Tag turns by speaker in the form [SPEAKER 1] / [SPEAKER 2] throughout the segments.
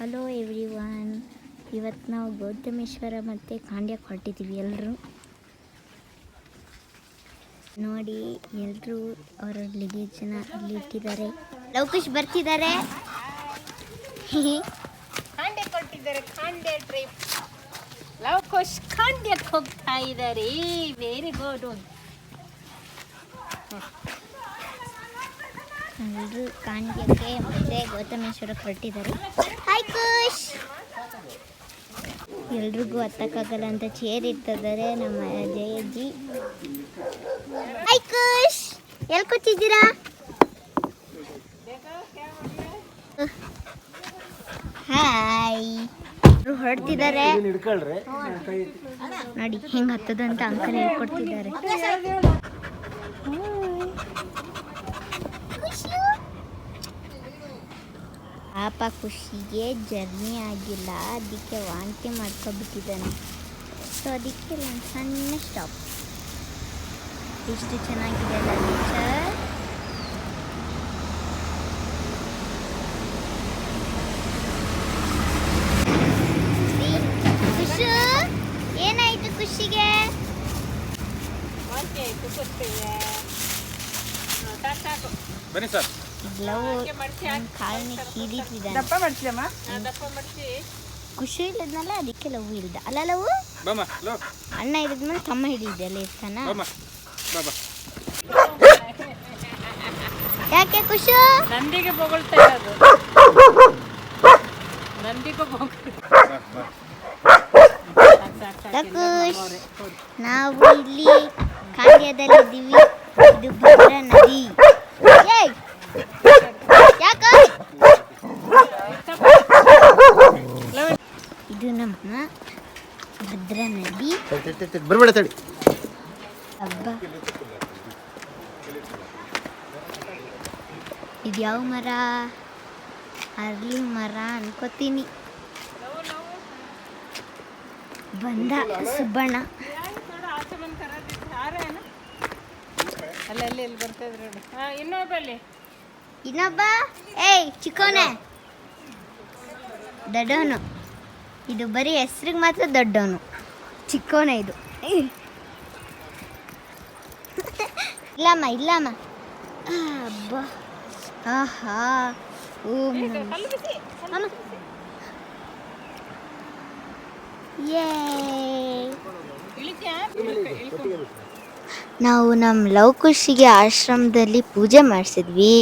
[SPEAKER 1] Hello every one ಇವತ್ತು ನಾವು ಗೌತಮೇಶ್ವರ ಮತ್ತು ಖಾಂಡ್ಯಕ್ಕೆ ಹೊರಟಿದ್ದೀವಿ ಎಲ್ಲರೂ ನೋಡಿ ಎಲ್ಲರೂ ಅವರ ಲಗೇಜನ್ನ ಇಲ್ಲಿ ಇಟ್ಟಿದ್ದಾರೆ. ಲವಕುಶ್ ಬರ್ತಿದ್ದಾರೆ.
[SPEAKER 2] ಖಾಂಡೆ ಕೊಟ್ಟಿದ್ದಾರೆ ಖಾಂಡೆ ಟ್ರಿಪ್ ಲವ್ ಕೋಶ್ ಖಾಂಡ್ಯಕ್ಕೆ ಹೋಗ್ತಾ ಇದ್ದಾರೆ. ವೆರಿ ಗುಡ್
[SPEAKER 1] ಎಲ್ಲರೂ ಕಾಣಿಕೆ ಮತ್ತೆ ಗೌತಮೇಶ್ವರಕ್ಕೆ ಹೊರಟಿದ್ದಾರೆ. ಹಾಯ್ ಕುಶ್ ಎಲ್ರಿಗೂ ಹತ್ತಕ್ಕಾಗಲ್ಲ ಅಂತ ಚೇರ್ ಇಟ್ಟಿದ್ದಾರೆ ನಮ್ಮ ಜಯಜ್ಜಿ ಹಾಯ್ ಕುಶ್ ಎಲ್ಲಿ ಕೂತಿದ್ದೀರಾ? ಹಾಯ್ ಹೊರಡ್ತಿದ್ದಾರೆ ನೋಡಿ ಹೆಂಗ್ ಹತ್ತದಂತ ಅಂಕಲ್ ಹೇಳ್ಕೊಡ್ತಿದ್ದಾರೆ. ಪಾಪ ಖುಷಿಗೆ ಜರ್ನಿ ಆಗಿಲ್ಲ. ಅದಕ್ಕೆ ವಾಂತಿ ಮಾಡ್ಕೊಬಿಟ್ಟಿದ್ದಾನೆ. ಸೊ ಅದಕ್ಕೆ ನನ್ನ ಸಣ್ಣ ಸ್ಟಾಪ್ ಎಷ್ಟು ಚೆನ್ನಾಗಿದೆ ಅಲ್ಲ ನೇಚರ್ ಖುಷು? ಏನಾಯಿತು ಖುಷಿಗೆ?
[SPEAKER 3] ಬನ್ನಿ ಸರ್
[SPEAKER 2] ಹಾಕಿ
[SPEAKER 1] ಕಾಲನ್ನ ಕೀಳಿಟ್ಟಿದ್ದಾನೆ
[SPEAKER 2] ದಪ್ಪ ಮಾಡ್ತೀಯಮ್ಮ? ದಪ್ಪ
[SPEAKER 1] ಖುಷಿ ಇಲ್ಲದ್ನಲ್ಲ ಅದಕ್ಕೆ ಲವ್ ಇಲ್ದ. ಅಲ್ಲ ಲವ್?
[SPEAKER 3] ಬಮ್ಮ ಲೋ.
[SPEAKER 1] ಅಣ್ಣ ಇರಿದ್ಮೇಲೆ ತಮ್ಮ ಹಿಡಿದೆ ಅಲ್ಲ ಇರ್ತಾನ?
[SPEAKER 3] ಬಮ್ಮ ಬಾ ಬಾ.
[SPEAKER 1] ಯಾಕೆ ಖುಷಿ?
[SPEAKER 2] ನಂದಿಗೆ ಬೊಗಳ್ತಾ ಇರೋದು. ನಂದಿಗೂ ಬೊಗಳ್ತಾ
[SPEAKER 3] ಬಾ, ಬಾ.
[SPEAKER 1] ಲಕುಶ್ ನಾವು ಇಲ್ಲಿ ಖಾಂಡ್ಯದಲ್ಲಿದ್ದೀವಿ ಇದು ಭದ್ರಾ ನದಿ ಏಯ್! ಯಾಕ ಇದು ನಮ್ಮ ಭದ್ರಾ ನದಿ
[SPEAKER 3] ಬರ್ಬೇಡ ತಡಿ.
[SPEAKER 1] ಇದ್ಯಾವ ಇದು ಯಾವ ಮರ? ಅರ್ಲಿ ಮರ ಅನ್ಕೋತೀನಿ. ಬಂದ ಸುಬ್ಬಣ್ಣ.
[SPEAKER 2] ಅಲ್ಲಲ್ಲಿ ಇಲ್ಲಿ ಬರ್ತಾ ಇದ್ರು ನೋಡಿ. ಇನ್ನೊಬ್ಬ ಅಲ್ಲಿ.
[SPEAKER 1] ಇನ್ನೊಬ್ಬ? ಏಯ್ ಚಿಕ್ಕವನೇ ದೊಡ್ಡವನು. ಇದು ಬರೀ ಹೆಸ್ರಿಗೆ ಮಾತ್ರ ದೊಡ್ಡವನು. ಚಿಕ್ಕವನೇ ಇದು. ಇಲ್ಲಮ್ಮ ಇಲ್ಲಮ್ಮ. ಹಬ್ಬ ಅಬ್ಬಾ. ಆಹಾ ಓಂ. ನಾವು ನಮ್ಮ ಲವ್ ಲವಕುಶಿಗೆ ಆಶ್ರಮದಲ್ಲಿ ಪೂಜೆ ಮಾಡಿಸಿದ್ವಿ.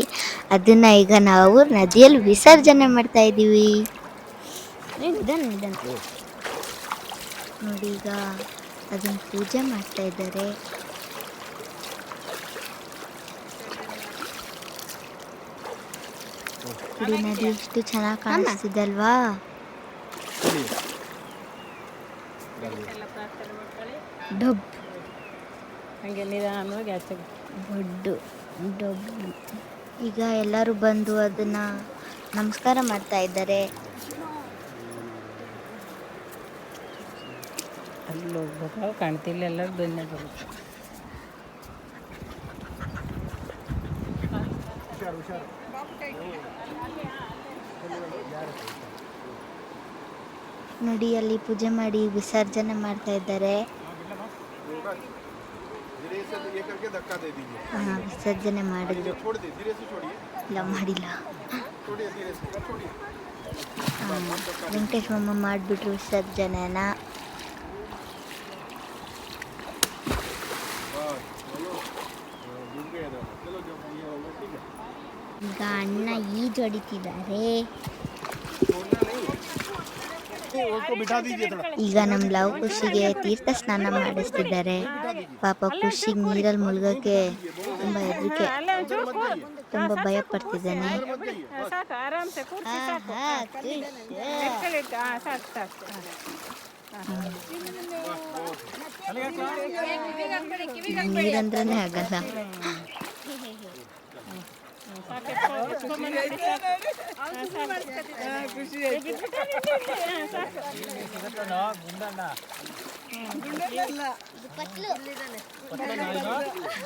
[SPEAKER 1] ಅದನ್ನ ಈಗ ನಾವು ನದಿಯಲ್ಲಿ ವಿಸರ್ಜನೆ ಮಾಡ್ತಾ ಇದ್ದೀವಿ ನೋಡಿ ಈಗ. ಅದನ್ನ ಪೂಜೆ ಮಾಡ್ತಾ ಇದ್ದಾರೆ. ನದಿ ಎಷ್ಟು ಚೆನ್ನಾಗಿ ಕಾಣಿಸ್ತಿದೆ ಅಲ್ವಾ ಡಬ್.
[SPEAKER 2] ಹಂಗೆ ನಿಧಾನವಾಗಿ ಆಚೆ
[SPEAKER 1] ದೊಡ್ಡ ಡಬ್ಬು ಈಗ ಎಲ್ಲರೂ ಬಂದು ಅದನ್ನ ನಮಸ್ಕಾರ ಮಾಡ್ತಾ ಇದ್ದಾರೆ.
[SPEAKER 2] ಅಲ್ಲಿ ಹೋಗ್ಬೇಕು ಕಾಣ್ತಿಲ್ಲ, ಎಲ್ಲರೂ ಬೆನ್ನೇ ಬರುತ್ತೆ.
[SPEAKER 1] ನೋಡಿ, ಅಲ್ಲಿ ಪೂಜೆ ಮಾಡಿ ವಿಸರ್ಜನೆ ಮಾಡ್ತಾ ಇದ್ದಾರೆ. ವಿಸರ್ಜನೆ ಮಾಡಿದ್ರು. ಇಲ್ಲ, ಮಾಡಿಲ್ಲ. ವೆಂಕಟೇಶ್ ಮಾಮ ಮಾಡಿಬಿಟ್ರು ವಿಸರ್ಜನೆನ. ಈಗ ಅಣ್ಣ ಈಜು ಹೊಡಿತಿದ್ದಾರೆ ಈಗ ನಮ್ಮ ಲವ್ ಖುಷಿಗೆ ತೀರ್ಥ ಸ್ನಾನ ಮಾಡಿಸ್ತಿದ್ದಾರೆ. ಪಾಪ ಖುಷಿಗೆ ನೀರಲ್ಲಿ ಮುಳುಗಕ್ಕೆ ತುಂಬ ಹೆದರಿಕೆ. ತುಂಬ ಭಯ ಪಡ್ತಿದ್ದಾನೆ. ನೀರಂದ್ರೆ ಆಗಲ್ಲ.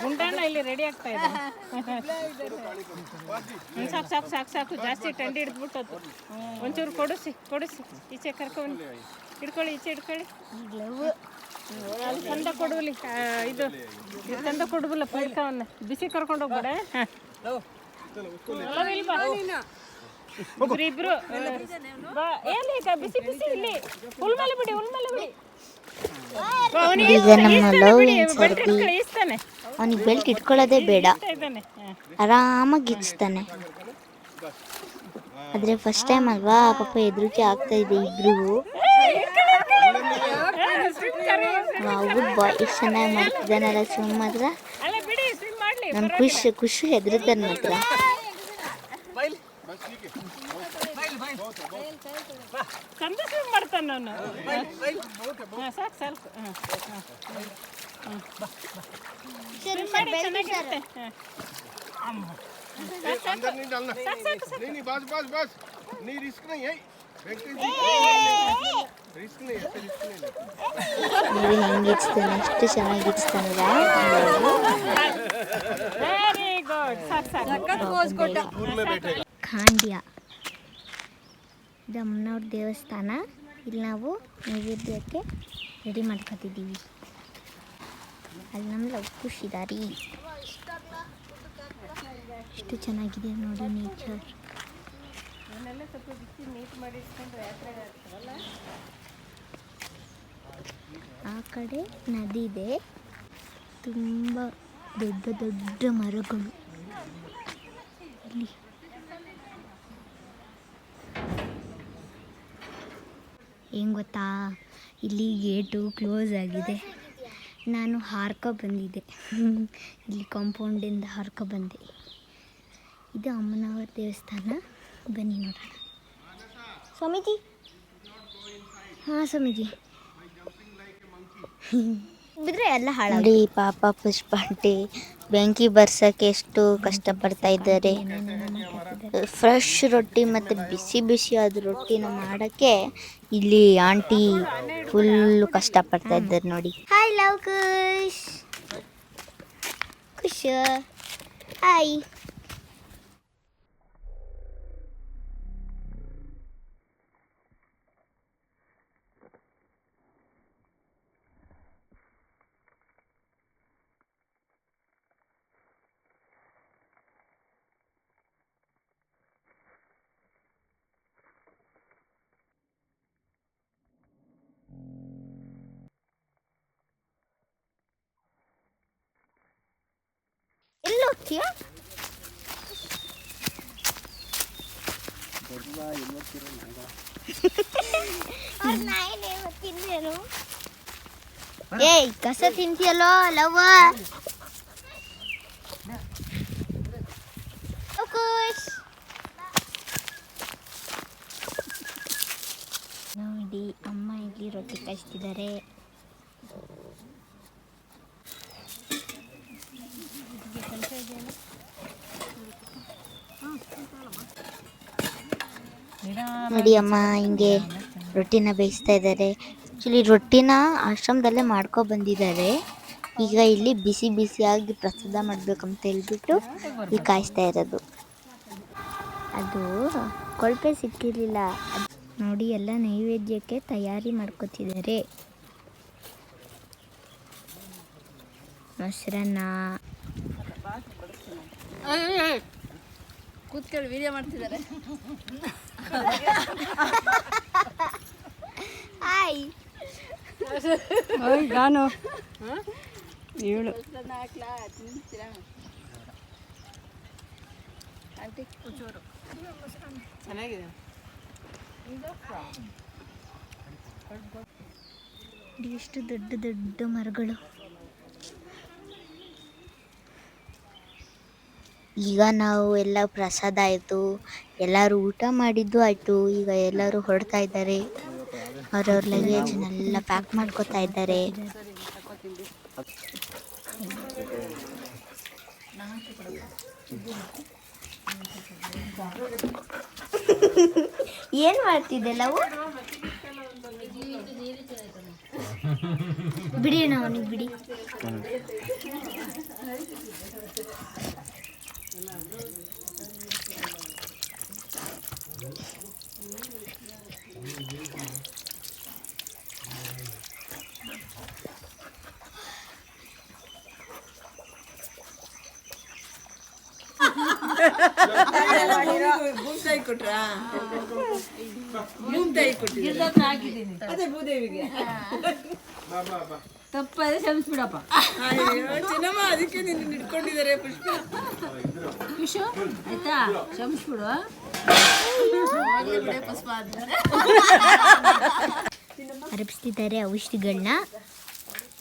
[SPEAKER 2] ಗುಂಡಣ್ಣ ಇಲ್ಲಿ ರೆಡಿ ಆಗ್ತಾ ಇದೆ. ಸಾಕು ಸಾಕು ಸಾಕು ಸಾಕು. ಜಾಸ್ತಿ ಟಂಡಿ ಹಿಡಿದ್ಬಿಟ್ಟದ್ದು. ಒಂಚೂರು ಕೊಡಿಸಿ ಕೊಡಿಸಿ. ಈಚೆ ಕರ್ಕೊಂಡು ಹಿಡ್ಕೊಳ್ಳಿ, ಈಚೆ ಹಿಡ್ಕೊಳ್ಳಿ. ಅಲ್ಲಿ ತಂದ ಕೊಡುವಲ್ಲಿ ಇದು, ತಂದ ಕೊಡುವಲ್ಲ ಪಡ್ಕವನ್ನ ಬಿಸಿ ಕರ್ಕೊಂಡು ಹೋಗ್ಬೇಡ. ಇಬ್ರು ಬಾ. ಎಲ್ಲಿ ಈಗ ಬಿಸಿ ಬಿಸಿ ಇಲ್ಲಿ. ಹುಲ್ ಮೇಲೆ ಬಿಡಿ ಹುಲ್ ಮೇಲೆ ಬಿಡಿ.
[SPEAKER 1] ಈಗ ನಮ್ಮ
[SPEAKER 2] ಬೆಲ್ಟ್
[SPEAKER 1] ಸರ್ದಿ
[SPEAKER 2] ಹಿಡ್ಕೊಳ್ಳಿ,
[SPEAKER 1] ಅವನಿಗೆ ಬೆಲ್ಟ್ ಇಟ್ಕೊಳ್ಳೋದೇ ಬೇಡ. ಆರಾಮಾಗಿ ಇಚ್ತಾನೆ ಆದ್ರೆ ಫಸ್ಟ್ ಟೈಮ್ ಅಲ್ವಾ? ಪಾಪ ಹೆದರಿಕೆ ಆಗ್ತಾ ಇದೆ ಇಬ್ರಿಗೂ ಗುಡ್ ಬಾಯ್ ಎಷ್ಟು ಚೆನ್ನಾಗಿ ಮಾಡ್ತಿದ್ದಾನಲ್ಲ ಸುಮ್ಮ ಮಾತ್ರ ನಾನು ಖುಷಿ ಖುಷಿ ಹೆದರ್ತಾನೆ ಮಾತ್ರ
[SPEAKER 2] ಸಂತೋಷ ಮಾಡ್ತಾನೆ ನಾನು. ಸಾಕು ಸಾಕು. ಹಾಂ
[SPEAKER 3] ಸಾಕು ಸಾಕು. ಸಾಕು ಸಾಕು ಸಾಕು.
[SPEAKER 1] ಇಲ್ಲಿ ಹೆಂಗೆ ಇಡ್ಸ್ತಾನೆ ಎಷ್ಟು ಚೆನ್ನಾಗಿ
[SPEAKER 3] ಇಡ್ಸ್ತಾನಲ್ಲ
[SPEAKER 1] ಖಾಂಡ್ಯ. ದಮ್ಮನವ್ರ ದೇವಸ್ಥಾನ. ಇಲ್ಲಿ ನಾವು ನೈವೇದ್ಯಕ್ಕೆ ರೆಡಿ ಮಾಡ್ಕೊತಿದ್ದೀವಿ. ಅಲ್ಲಿ ನಮ್ಮ ಲವ್ ಖುಷಿದಾರಿ ಎಷ್ಟು ಚೆನ್ನಾಗಿದೆ ನೋಡಿ ನೇಚರ್
[SPEAKER 2] ಇವನ್ನೆಲ್ಲ ಸ್ವಲ್ಪ ಬಿಸಿ ನೀಟ್ ಮಾಡಿ ಇಟ್ಕೊಂಡ್ರೆ ಯಾತ್ರೆ ಆಗ್ತದಲ್ಲ?
[SPEAKER 1] ಆ ಕಡೆ ನದಿ ಇದೆ. ತುಂಬ ದೊಡ್ಡ ದೊಡ್ಡ ಮರಗಳು. ಇಲ್ಲಿ. ಏನು ಗೊತ್ತಾ? ಇಲ್ಲಿ ಗೇಟು ಕ್ಲೋಸ್ ಆಗಿದೆ. ನಾನು ಹಾರ್ಕ ಬಂದಿದ್ದೆ. ಇಲ್ಲಿ ಕಾಂಪೌಂಡಿಂದ ಹಾರ್ಕ ಬಂದೆ. ಇದು ಅಮ್ಮನವರ ದೇವಸ್ಥಾನ. ಬನ್ನಿ ನೋಡೋಣ. ಸ್ವಾಮೀಜಿ? ಹಾಂ ಸ್ವಾಮೀಜಿ. ಬಿದ್ರೆ ಎಲ್ಲ ಹಾಳಿ ನೋಡಿ ಪಾಪ ಪುಷ್ಪ ಆಂಟಿ ಬೆಂಕಿ ಬರ್ಸಕ್ಕೆ ಎಷ್ಟು ಕಷ್ಟಪಡ್ತಾ ಇದ್ದಾರೆ. ಫ್ರೆಶ್ ರೊಟ್ಟಿ ಮತ್ತು ಬಿಸಿ ಬಿಸಿ ಆದ ರೊಟ್ಟಿನ ಮಾಡೋಕ್ಕೆ ಇಲ್ಲಿ ಆಂಟಿ ಫುಲ್ಲು ಕಷ್ಟಪಡ್ತಾ ಇದ್ದಾರೆ ನೋಡಿ. ಹಾಯ್ ಲವ್ ಖುಷ್ ಖುಷ್ ಹಾಯ್ ಎಲ್ಲಿ ಹೋಗ್ತೀಯಾ ಏಯ್ ಕಸ ತಿಂತೀಯಲ್ಲೋ ಲವ್ವ ಖುಷ್ ನೋಡಿ ಅಮ್ಮ ಇಲ್ಲಿ ರೊಟ್ಟಿ ಕಾಯಿಸ್ತಿದ್ದಾರೆ ನೋಡಿ ಅಮ್ಮ ಹಿಂಗೆ ರೊಟ್ಟಿನ ಬೇಯಿಸ್ತಾ ಇದ್ದಾರೆ ಆ್ಯಕ್ಚುಲಿ ರೊಟ್ಟಿನ ಆಶ್ರಮದಲ್ಲೇ ಮಾಡ್ಕೊ ಬಂದಿದ್ದಾರೆ ಈಗ ಇಲ್ಲಿ ಬಿಸಿ ಬಿಸಿಯಾಗಿ ಪ್ರಸಾದ ಮಾಡ್ಬೇಕಂತ ಹೇಳ್ಬಿಟ್ಟು ಈಗ ಕಾಯಿಸ್ತಾ ಇರೋದು ಅದು ಕೊಳಪೆ ಸಿಕ್ಕಿರಲಿಲ್ಲ ನೋಡಿ ಎಲ್ಲ ನೈವೇದ್ಯಕ್ಕೆ ತಯಾರಿ ಮಾಡ್ಕೋತಿದ್ದಾರೆ ಮೊಸರನ್ನ
[SPEAKER 4] ಕೂತ್ಕೊಳ್ಳಿ ವಿಡಿಯೋ ಮಾಡ್ತಿದ್ದಾರೆ
[SPEAKER 1] ಹಾಯ್
[SPEAKER 4] ನಾನು ಏಳು ಚೆನ್ನಾಗಿದೆ
[SPEAKER 1] ಎಷ್ಟು ದೊಡ್ಡ ದೊಡ್ಡ ಮರಗಳು ಈಗ ನಾವು ಎಲ್ಲ ಪ್ರಸಾದ ಆಯಿತು, ಎಲ್ಲರೂ ಊಟ ಮಾಡಿದ್ದು ಆಯಿತು, ಈಗ ಎಲ್ಲರೂ ಹೊರಡ್ತಾ ಇದ್ದಾರೆ. ಅವ್ರವ್ರ ಲಗೇಜನ್ನೆಲ್ಲ ಪ್ಯಾಕ್ ಮಾಡ್ಕೊತಾ ಇದ್ದಾರೆ. ಏನು ಮಾಡ್ತಿದ್ದೆ ನಾವು ಬಿಡಿ ಅವನಿಗೆ ಬಿಡಿ.
[SPEAKER 4] ಭೂಮಿತಾಯಿ ಕೊಟ್ರಾ? ಭೂಮಿತಾಯಿ ಕೊಟ್ಟಿದ್ದೀನಿ ಅದೇ ಭೂದೇವಿಗೆ. ತಪ್ಪಾದ್ರೆ ಕ್ಷಮಿಸ್ಬಿಡಪ್ಪ. ಚಿನ್ನಮ್ಮ ಅದಕ್ಕೆ ನಿನ್ನ ಹಿಡ್ಕೊಂಡಿದ್ದಾರೆ ಪುಷ್ಪ. ಖುಷು ಆಯ್ತಾ? ಕ್ಷಮಿಸ್ಬಿಡು ಪುಷ್ಪ
[SPEAKER 1] ಹರಪಿಸ್ತಿದ್ದಾರೆ ಔಷಧಿಗಳನ್ನ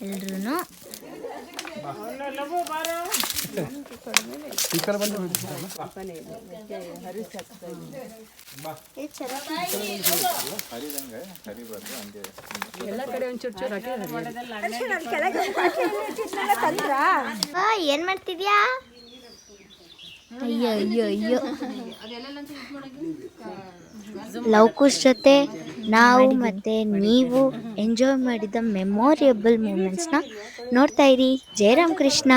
[SPEAKER 1] ಎಲ್ರೂ
[SPEAKER 2] ಲಘು ಬಾರೋ
[SPEAKER 1] ಏನ್ ಮಾಡ್ತಿದ್ಯಾ? ಅಯ್ಯೋ ಅಯ್ಯೋ ಅಯ್ಯೋ. ಲವ್ಕುಶ್ ಜೊತೆ ನಾವು ಮತ್ತೆ ನೀವು ಎಂಜಾಯ್ ಮಾಡಿದ ಮೆಮೊರಿಯಬಲ್ ಮೂಮೆಂಟ್ಸ್ನ ನೋಡ್ತಾ ಇರಿ. ಜಯರಾಮ್ ಕೃಷ್ಣ